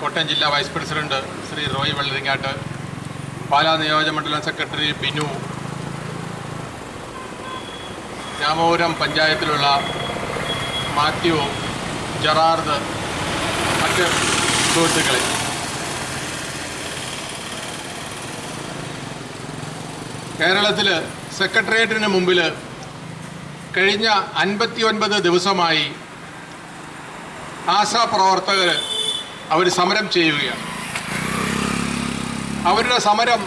കോട്ടയം ജില്ലാ vice president Shri Roy Vellaringattu Pala നിയോജകമണ്ഡലം secretary Binu Ramapuram പഞ്ചായത്തിലുള്ള മാത്യു ജറാർദ് മറ്റ് സുഹൃത്തുക്കളെ. കേരളത്തിൽ സെക്രട്ടേറിയറ്റിന് മുമ്പിൽ കഴിഞ്ഞ അൻപത്തി ഒൻപത് ദിവസമായി ആശാപ്രവർത്തകർ അവർ സമരം ചെയ്യുകയാണ്. അവരുടെ സമരം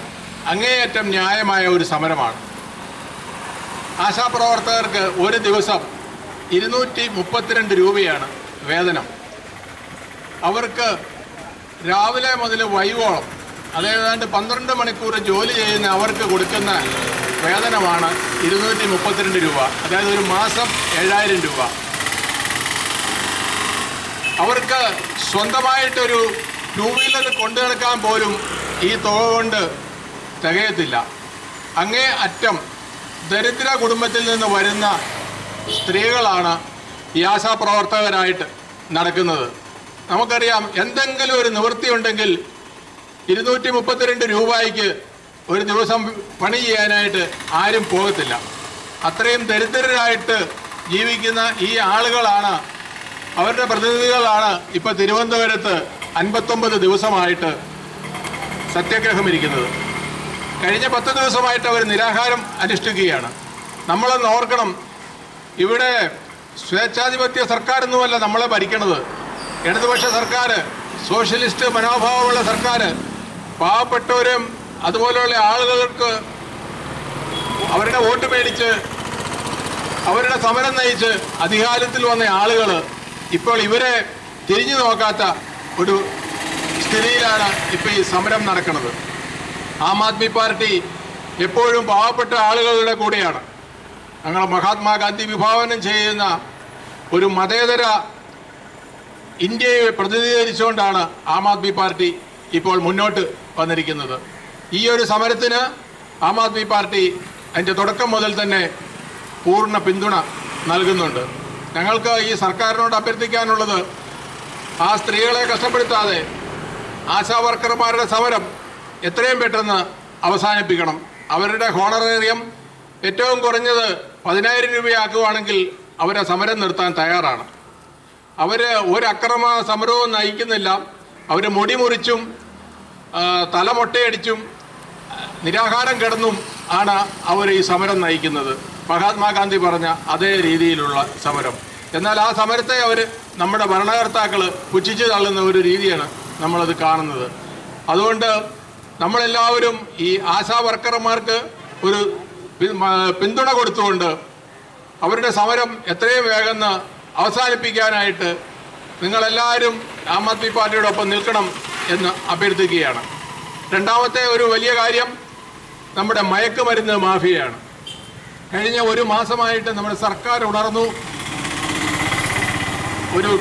അങ്ങേയറ്റം ന്യായമായ ഒരു സമരമാണ്. ആശാപ്രവർത്തകർക്ക് ഒരു ദിവസം ഇരുന്നൂറ്റി മുപ്പത്തിരണ്ട് രൂപയാണ് വേതനം. അവർക്ക് രാവിലെ മുതൽ വൈകോളം അതേതാണ്ട് പന്ത്രണ്ട് മണിക്കൂർ ജോലി ചെയ്യുന്ന അവർക്ക് കൊടുക്കുന്ന വേതനമാണ് ഇരുന്നൂറ്റി മുപ്പത്തിരണ്ട് രൂപ. അതായത് ഒരു മാസം ഏഴായിരം രൂപ. അവർക്ക് സ്വന്തമായിട്ടൊരു ടൂ വീലർ കൊണ്ടു നടക്കാൻ പോലും ഈ തുക കൊണ്ട് തികയത്തില്ല. അങ്ങേ അറ്റം ദരിദ്ര കുടുംബത്തിൽ നിന്ന് വരുന്ന സ്ത്രീകളാണ് ഈ ആശാപ്രവർത്തകരായിട്ട് നടക്കുന്നത്. നമുക്കറിയാം എന്തെങ്കിലും ഒരു നിവൃത്തി ഉണ്ടെങ്കിൽ ഇരുന്നൂറ്റി മുപ്പത്തിരണ്ട് രൂപയ്ക്ക് ഒരു ദിവസം പണി ചെയ്യാനായിട്ട് ആരും പോകത്തില്ല. അത്രയും ദരിദ്രരായിട്ട് ജീവിക്കുന്ന ഈ ആളുകളാണ് അവരുടെ പ്രതിനിധികളാണ് ഇപ്പോൾ തിരുവനന്തപുരത്ത് അൻപത്തൊമ്പത് ദിവസമായിട്ട് സത്യാഗ്രഹം ഇരിക്കുന്നത്. കഴിഞ്ഞ പത്ത് ദിവസമായിട്ട് അവർ നിരാഹാരം അനുഷ്ഠിക്കുകയാണ്. നമ്മളൊന്ന് ഓർക്കണം ഇവിടെ സ്വേച്ഛാധിപത്യ സർക്കാരൊന്നുമല്ല നമ്മളെ ഭരിക്കണത്. ഇടതുപക്ഷ സർക്കാർ സോഷ്യലിസ്റ്റ് മനോഭാവമുള്ള സർക്കാർ പാവപ്പെട്ടവരും അതുപോലെയുള്ള ആളുകൾക്ക് അവരുടെ വോട്ട് മേടിച്ച് അവരുടെ സമരം നയിച്ച് അധികാരത്തിൽ വന്ന ആളുകൾ ഇപ്പോൾ ഇവരെ തിരിഞ്ഞു നോക്കാത്ത ഒരു സ്ഥിതിയിലാണ് ഇപ്പോൾ ഈ സമരം നടക്കുന്നത്. ആം ആദ്മി പാർട്ടി എപ്പോഴും പാവപ്പെട്ട ആളുകളുടെ കൂടെയാണ്. ഞങ്ങൾ മഹാത്മാഗാന്ധി വിഭാവനം ചെയ്യുന്ന ഒരു മതേതര ഇന്ത്യയെ പ്രതിനിധീകരിച്ചുകൊണ്ടാണ് ആം ആദ്മി പാർട്ടി ഇപ്പോൾ മുന്നോട്ട് വന്നിരിക്കുന്നത്. ഈ ഒരു സമരത്തിന് ആം ആദ്മി പാർട്ടി അതിന്റെ തുടക്കം മുതൽ തന്നെ പൂർണ പിന്തുണ നൽകുന്നുണ്ട്. ഞങ്ങൾക്ക് ഈ സർക്കാരിനോട് അഭ്യർത്ഥിക്കാനുള്ളത് ആ സ്ത്രീകളെ കഷ്ടപ്പെടുത്താതെ ആശാ വർക്കർമാരുടെ സമരം എത്രയും പെട്ടെന്ന് അവസാനിപ്പിക്കണം. അവരുടെ ഹോണറേറിയം ഏറ്റവും കുറഞ്ഞത് പതിനായിരം രൂപയാക്കുവാണെങ്കിൽ അവരെ സമരം നിർത്താൻ തയ്യാറാണ്. അവർ ഒരു സമരവും നയിക്കുന്നില്ല. അവർ മുടി മുറിച്ചും തലമൊട്ടയടിച്ചും തല മൊട്ടയടിച്ചും നിരാഹാരം കിടന്നും ആണ് അവർ ഈ സമരം നയിക്കുന്നത്. മഹാത്മാഗാന്ധി പറഞ്ഞ അതേ രീതിയിലുള്ള സമരം. എന്നാൽ ആ സമരത്തെ അവർ നമ്മുടെ ഭരണകർത്താക്കൾ പുച്ഛിച്ചു തള്ളുന്ന ഒരു രീതിയാണ് നമ്മളത് കാണുന്നത്. അതുകൊണ്ട് നമ്മളെല്ലാവരും ഈ ആശാ വർക്കർമാർക്ക് ഒരു പിന്തുണ കൊടുത്തുകൊണ്ട് അവരുടെ സമരം എത്രയും വേഗം അവസാനിപ്പിക്കാനായിട്ട് നിങ്ങളെല്ലാവരും ആം ആദ്മി പാർട്ടിയോടൊപ്പം നിൽക്കണം എന്ന് അഭ്യർത്ഥിക്കുകയാണ്. രണ്ടാമത്തെ ഒരു വലിയ കാര്യം നമ്മുടെ മയക്കുമരുന്ന് മാഫിയയാണ്. കഴിഞ്ഞ ഒരു മാസമായിട്ട് നമ്മുടെ സർക്കാർ ഉണർന്നു. ഒരു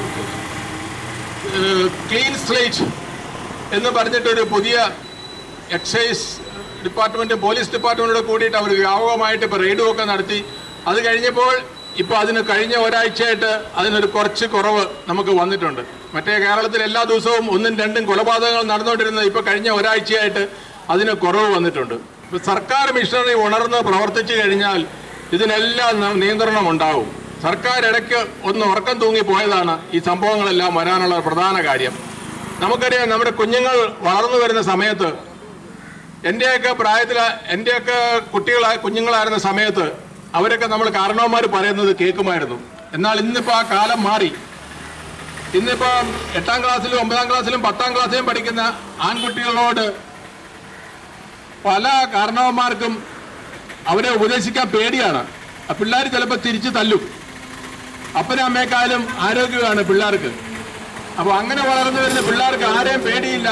ക്ലീൻ സ്ലേറ്റ് എന്ന് പറഞ്ഞിട്ടൊരു പുതിയ എക്സൈസ് ഡിപ്പാർട്ട്മെന്റ് പോലീസ് ഡിപ്പാർട്ട്മെന്റോട് കൂടിയിട്ട് അവർ വ്യാപകമായിട്ട് ഇപ്പോൾ റെയ്ഡും ഒക്കെ നടത്തി. അത് കഴിഞ്ഞപ്പോൾ ഇപ്പോൾ അതിന് കഴിഞ്ഞ ഒരാഴ്ചയായിട്ട് അതിനൊരു കുറച്ച് കുറവ് നമുക്ക് വന്നിട്ടുണ്ട്. മറ്റേ കേരളത്തിൽ എല്ലാ ദിവസവും ഒന്നും രണ്ടും കൊലപാതകങ്ങൾ നടന്നുകൊണ്ടിരുന്നത് ഇപ്പോൾ കഴിഞ്ഞ ഒരാഴ്ചയായിട്ട് അതിന് കുറവ് വന്നിട്ടുണ്ട്. സർക്കാർ മിഷനറി ഉണർന്ന് പ്രവർത്തിച്ചു കഴിഞ്ഞാൽ ഇതിനെല്ലാം നിയന്ത്രണം ഉണ്ടാവും. സർക്കാർ ഇടയ്ക്ക് ഒന്ന് ഉറക്കം തൂങ്ങി പോയതാണ് ഈ സംഭവങ്ങളെല്ലാം വരാനുള്ള പ്രധാന കാര്യം. നമുക്കറിയാം നമ്മുടെ കുഞ്ഞുങ്ങൾ വളർന്നു വരുന്ന സമയത്ത് എന്റെയൊക്കെ പ്രായത്തിൽ എന്റെയൊക്കെ കുട്ടികളായ കുഞ്ഞുങ്ങളായിരുന്ന സമയത്ത് അവരൊക്കെ നമ്മൾ കാരണവന്മാർ പറയുന്നത് കേൾക്കുമായിരുന്നു. എന്നാൽ ഇന്നിപ്പോൾ ആ കാലം മാറി. ഇന്നിപ്പോൾ എട്ടാം ക്ലാസ്സിലും ഒമ്പതാം ക്ലാസ്സിലും പത്താം ക്ലാസ്സിലും പഠിക്കുന്ന ആൺകുട്ടികളോട് പല കാരണവന്മാർക്കും അവരെ ഉപദേശിക്കാൻ പേടിയാണ്. പിള്ളേർ ചിലപ്പോൾ തിരിച്ചു തല്ലും. അപ്പനും അമ്മയെക്കാളും ആരോഗ്യമാണ് പിള്ളേർക്ക്. അപ്പോൾ അങ്ങനെ വളർന്നു വരുന്ന പിള്ളേർക്ക് ആരെയും പേടിയില്ല.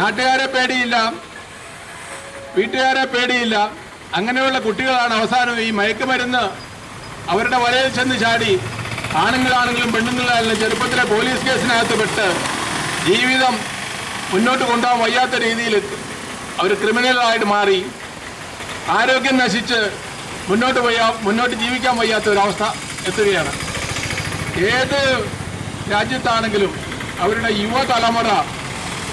നാട്ടുകാരെ പേടിയില്ല. വീട്ടുകാരെ പേടിയില്ല. അങ്ങനെയുള്ള കുട്ടികളാണ് അവസാനം ഈ മയക്കുമരുന്ന് അവരുടെ വലയിൽ ചെന്ന് ചാടി ആണുങ്ങളാണെങ്കിലും പെണ്ണുങ്ങളാണെങ്കിലും ചെറുപ്പത്തിലെ പോലീസ് കേസിനകത്ത് പെട്ട് ജീവിതം മുന്നോട്ട് കൊണ്ടുപോകാൻ വയ്യാത്ത രീതിയിൽ അവർ ക്രിമിനലായിട്ട് മാറി. ആരോഗ്യം നശിച്ച് മുന്നോട്ട് പോയാ മുന്നോട്ട് ജീവിക്കാൻ വയ്യാത്ത ഒരവസ്ഥ എത്തുകയാണ്. ഏത് രാജ്യത്താണെങ്കിലും അവരുടെ യുവതലമുറ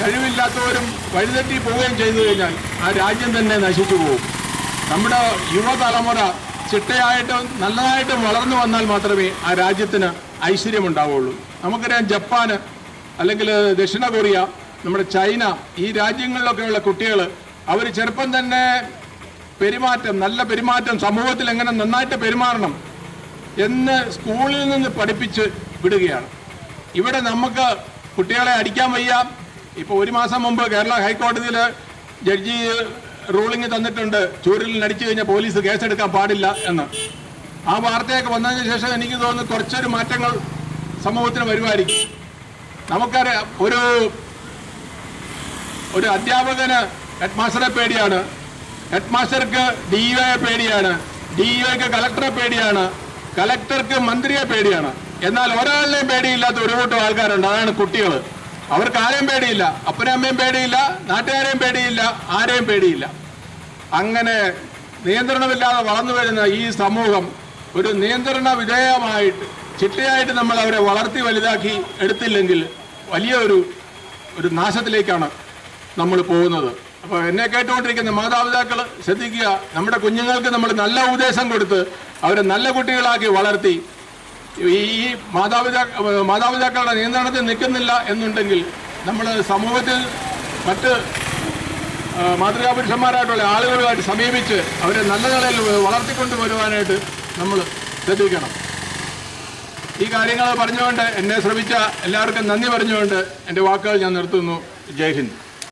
കഴിവില്ലാത്തവരും വഴിതെറ്റി പോവുകയും ചെയ്തു കഴിഞ്ഞാൽ ആ രാജ്യം തന്നെ നശിച്ചു പോകും. നമ്മുടെ യുവതലമുറ ചിട്ടയായിട്ടും നല്ലതായിട്ടും വളർന്നു വന്നാൽ മാത്രമേ ആ രാജ്യത്തിന് ഐശ്വര്യമുണ്ടാവുള്ളൂ. നമുക്കറിയാം ജപ്പാന് അല്ലെങ്കിൽ ദക്ഷിണ കൊറിയ നമ്മുടെ ചൈന ഈ രാജ്യങ്ങളിലൊക്കെയുള്ള കുട്ടികൾ അവർ ചെറുപ്പം തന്നെ പെരുമാറ്റം നല്ല പെരുമാറ്റം സമൂഹത്തിൽ എങ്ങനെ നന്നായിട്ട് പെരുമാറണം എന്ന് സ്കൂളിൽ നിന്ന് പഠിപ്പിച്ച് വിടുകയാണ്. ഇവിടെ നമുക്ക് കുട്ടികളെ അടിക്കാൻ വയ്യ. ഇപ്പോൾ ഒരു മാസം മുമ്പ് കേരള ഹൈക്കോടതിയിൽ ജഡ്ജി റൂളിംഗ് തന്നിട്ടുണ്ട് ചൂരലിൽ അടിച്ചു കഴിഞ്ഞാൽ പോലീസ് കേസെടുക്കാൻ പാടില്ല എന്ന്. ആ വാർത്തയൊക്കെ വന്നതിന് ശേഷം എനിക്ക് തോന്നുന്നു കുറച്ചൊരു മാറ്റങ്ങൾ സമൂഹത്തിന് വരുമായിരിക്കും. നമുക്കറിയാം ഒരു ഒരു അധ്യാപകന് ഹെഡ് മാസ്റ്ററെ പേടിയാണ്. ഹെഡ് മാസ്റ്റർക്ക് ഡി പേടിയാണ്. ഡി ഇഒയ്ക്ക് കലക്ടറെ പേടിയാണ്. കലക്ടർക്ക് മന്ത്രിയെ പേടിയാണ്. എന്നാൽ ഒരാളിനെയും പേടിയില്ലാത്ത ഒരു കൂട്ടം ആൾക്കാരുണ്ട്. അതാണ് കുട്ടികൾ അവർക്ക് ആരെയും പേടിയില്ല. അപ്പനും അമ്മയും പേടിയില്ല. നാട്ടുകാരെയും പേടിയില്ല. ആരെയും പേടിയില്ല. അങ്ങനെ നിയന്ത്രണമില്ലാതെ വളർന്നു വരുന്ന ഈ സമൂഹം ഒരു നിയന്ത്രണ വിധേയമായിട്ട് ചിട്ടയായിട്ട് നമ്മൾ അവരെ വളർത്തി വലുതാക്കി എടുത്തില്ലെങ്കിൽ വലിയ ഒരു ഒരു നാശത്തിലേക്കാണ് നമ്മൾ പോകുന്നത്. അപ്പോൾ എന്നെ കേട്ടുകൊണ്ടിരിക്കുന്ന മാതാപിതാക്കൾ ശ്രദ്ധിക്കുക. നമ്മുടെ കുഞ്ഞുങ്ങൾക്ക് നമ്മൾ നല്ല ഉപദേശം കൊടുത്ത് അവരെ നല്ല കുട്ടികളാക്കി വളർത്തി. ഈ മാതാപിതാ മാതാപിതാക്കളുടെ നിയന്ത്രണത്തിൽ നിൽക്കുന്നില്ല എന്നുണ്ടെങ്കിൽ നമ്മൾ സമൂഹത്തിൽ മറ്റ് മാതൃകാപുരുഷന്മാരായിട്ടുള്ള മാതൃകാ പുരുഷന്മാരായിട്ടുള്ള ആളുകളുമായിട്ട് സമീപിച്ച് അവരെ നല്ല നിലയിൽ വളർത്തിക്കൊണ്ട് വരുവാനായിട്ട് നമ്മൾ ശ്രദ്ധിക്കണം. ഈ കാര്യങ്ങൾ പറഞ്ഞുകൊണ്ട് എന്നെ ശ്രമിച്ച എല്ലാവർക്കും നന്ദി പറഞ്ഞുകൊണ്ട് എന്റെ വാക്കുകൾ ഞാൻ നിർത്തുന്നു. ജയ് ഹിന്ദ്.